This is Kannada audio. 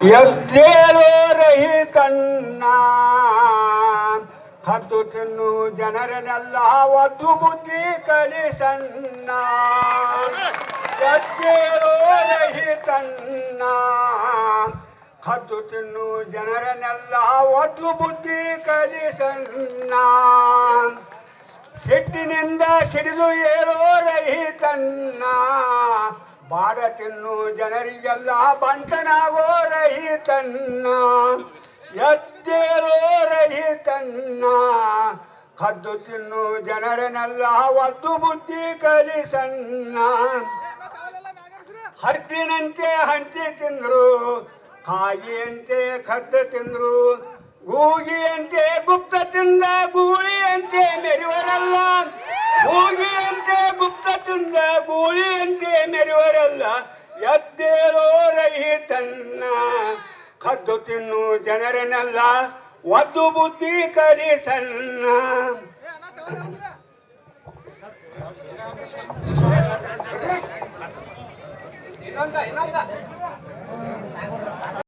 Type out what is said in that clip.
ಎದ್ದೇಳೋ ಕಣ್ಣ ಹತ್ತು ತಿನ್ನು ಜನರನ್ನೆಲ್ಲ ಒತ್ತು ಬುದ್ಧಿ ಕಲಿಸನ್ನ ರಹಿ ಕಣ್ಣ ಹತ್ತು ತಿನ್ನು ಜನರನ್ನೆಲ್ಲ ಒತ್ತು ಬುದ್ಧಿ ಕಲಿಸಣ್ಣ ಸಿಟ್ಟಿನಿಂದ ಸಿಡಿದು ಏಳೋ ರಹಿತನ್ನ ಬಾಡ ತಿನ್ನು ಜನರಿಗೆಲ್ಲ ಬಂಟನಾಗೋ ರಹಿತನ್ನ. ಎದ್ದೇರೋ ರಹಿತನ್ನ. ಕದ್ದು ತಿನ್ನು ಜನರನ್ನೆಲ್ಲ ಒದ್ದು ಬುದ್ಧಿ ಕಲಿಸನ್ನ. ಹದ್ದಿನಂತೆ ಹಂಚಿ ತಿಂದ್ರು, ಕಾಯಿಯಂತೆ ಕದ್ದು ತಿಂದ್ರು, ಗೂಗಿಯಂತೆ ಗುಪ್ತ ತಿಂದ ಗೂಳಿಯಂತೆ ಮೆರಿವರಲ್ಲ ಗೂಗಿಯಂತೆ ಗುಪ್ತ ತಿಂದ ಗೂಳಿಯಂತೆ ಮೆರೆವರಲ್ಲ ಎದ್ದೇರೋ ರಹಿತನ್ನ ಕದ್ದು ತಿನ್ನು ಜನರನ್ನೆಲ್ಲ ಒದ್ದು ಬುದ್ಧಿ ಕಲಿಸನ್ನ ಇನ್ನೊಂದ ಇನ್ನೊಂದ.